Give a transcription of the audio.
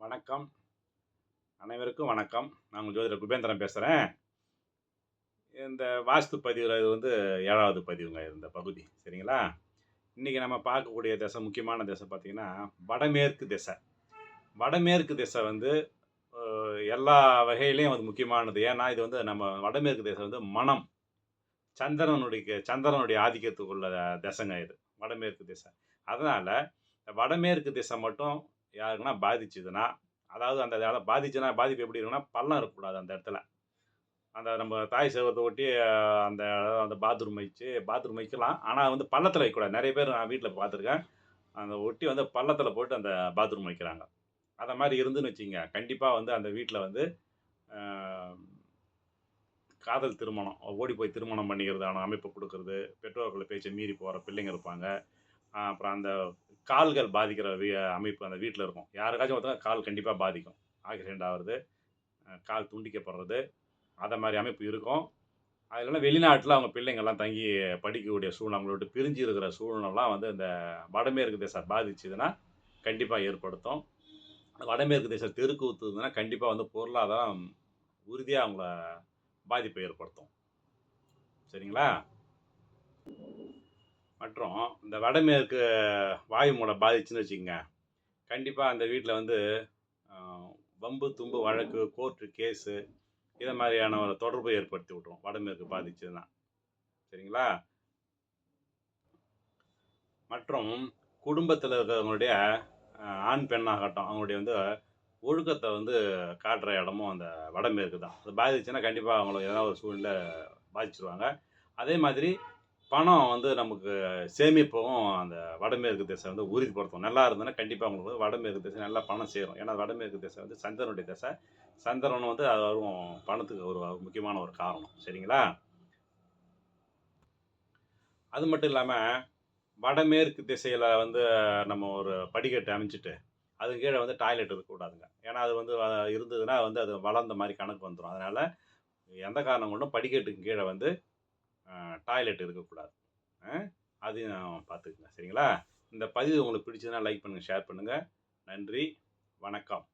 வணக்கம். அனைவருக்கும் வணக்கம். நான் உங்கள் ஜோதிடர் குபேந்திரன் பேசுகிறேன் இந்த வாஸ்து பதிவில் இது வந்து ஏழாவது பதிவுங்க இந்த பகுதி. சரிங்களா? இன்றைக்கி நம்ம பார்க்கக்கூடிய திசை முக்கியமான திசை பார்த்திங்கன்னா வடமேற்கு திசை. வடமேற்கு திசை வந்து எல்லா வகையிலையும் அது முக்கியமானது. ஏன்னா இது வந்து நம்ம வடமேற்கு திசை வந்து மனம். சந்திரனுடைய சந்திரனுடைய ஆதிக்கத்துக்குள்ள திசைங்க இது. வடமேற்கு திசை. அதனால் வடமேற்கு திசை மட்டும் யாருக்குன்னா பாதிச்சுதுன்னா அதாவது அந்த இடம் பாதிச்சுன்னா பாதிப்பு எப்படி இருக்குன்னா பள்ளம் இருக்கக்கூடாது அந்த இடத்துல. அந்த நம்ம தாய் சேவத்தை ஒட்டி அந்த இடம் அந்த பாத்ரூம் வச்சு பாத்ரூம் வைக்கலாம். ஆனால் வந்து பள்ளத்தில் வைக்கக்கூடாது. நிறைய பேர் நான் வீட்டில் பார்த்துருக்கேன். அந்த ஒட்டி வந்து பள்ளத்தில் போட்டு அந்த பாத்ரூம் வைக்கிறாங்க. அதை மாதிரி இருந்துன்னு வச்சிங்க கண்டிப்பாக வந்து அந்த வீட்டில் வந்து காதல் திருமணம் ஓடி போய் திருமணம் பண்ணிக்கிறதான அமைப்பு கொடுக்குறது பெற்றோர்களை பேச்சை மீறி போகிற பிள்ளைங்க இருப்பாங்க. அப்புறம் அந்த கால்கள் பாதிக்கிற வீ அமைப்பு அந்த வீட்டில் இருக்கும். யாருக்காச்சும் ஒருத்தங்க கால் கண்டிப்பாக பாதிக்கும். ஆக்சிடெண்ட் ஆகிறது கால் துண்டிக்கப்படுறது அதை மாதிரி அமைப்பு இருக்கும். அதெல்லாம் வெளிநாட்டில் அவங்க பிள்ளைங்கள்லாம் தங்கி படிக்கக்கூடிய சூழ்நிலை அவங்கள விட்டு பிரிஞ்சு இருக்கிற சூழ்நிலைலாம் வந்து இந்த வடமேற்கு தேசம் பாதிச்சுதுன்னா கண்டிப்பாக ஏற்படுத்தும். வடமேற்கு தேசம் தெருக்கு ஊற்றுதுன்னா கண்டிப்பாக வந்து பொருளாதாரம் உறுதியாக அவங்கள பாதிப்பை ஏற்படுத்தும். சரிங்களா? மற்றும் இந்த வடமேற்கு வாயு மூலை பாதிச்சுன்னு வச்சுக்கோங்க. கண்டிப்பாக அந்த வீட்டில் வந்து வம்பு தும்பு வழக்கு கோர்ட்டு கேஸு இதை மாதிரியான ஒரு தொடர்பை ஏற்படுத்தி விட்ரும் வடமேற்கு பாதிச்சதுன்னா. சரிங்களா? மற்றும் குடும்பத்தில் இருக்கிறவங்களுடைய ஆண் பெண்ணாகட்டும் அவங்களுடைய வந்து ஒழுக்கத்தை வந்து காட்டுற இடமும் அந்த வடமேற்கு தான். அது பாதிச்சுன்னா கண்டிப்பாக அவங்கள ஏதாவது ஒரு சூழ்நிலை பாதிச்சிருவாங்க. அதே மாதிரி பணம் வந்து நமக்கு சேமிப்பவும் அந்த வடமேற்கு திசை வந்து உறுதிப்படுத்தும். நல்லா இருந்ததுன்னா கண்டிப்பாக உங்களுக்கு வந்து வடமேற்கு திசை நல்லா பணம் சேரும். ஏன்னா வடமேற்கு திசை வந்து சந்திரனுடைய திசை. சந்திரன் வந்து அது வரும் பணத்துக்கு ஒரு முக்கியமான ஒரு காரணம். சரிங்களா? அது மட்டும் இல்லாமல் வடமேற்கு திசையில் வந்து நம்ம ஒரு படிக்கட்டு அமைச்சிட்டு அது கீழே வந்து டாய்லெட் இருக்கக்கூடாதுங்க ஏன்னா அது வந்து இருந்ததுன்னா வந்து அது வளர்ந்த மாதிரி கணக்கு வந்துடும் அதனால் எந்த காரணம் கொண்டும் படிக்கட்டுக்கு கீழே வந்து டாய்லெட் இருக்கக்கூடாது அது அதையும் பார்த்துக்குங்க சரிங்களா? இந்த பதிவு உங்களுக்கு பிடிச்சதுன்னா லைக் பண்ணுங்கள் ஷேர் பண்ணுங்கள் நன்றி. வணக்கம்.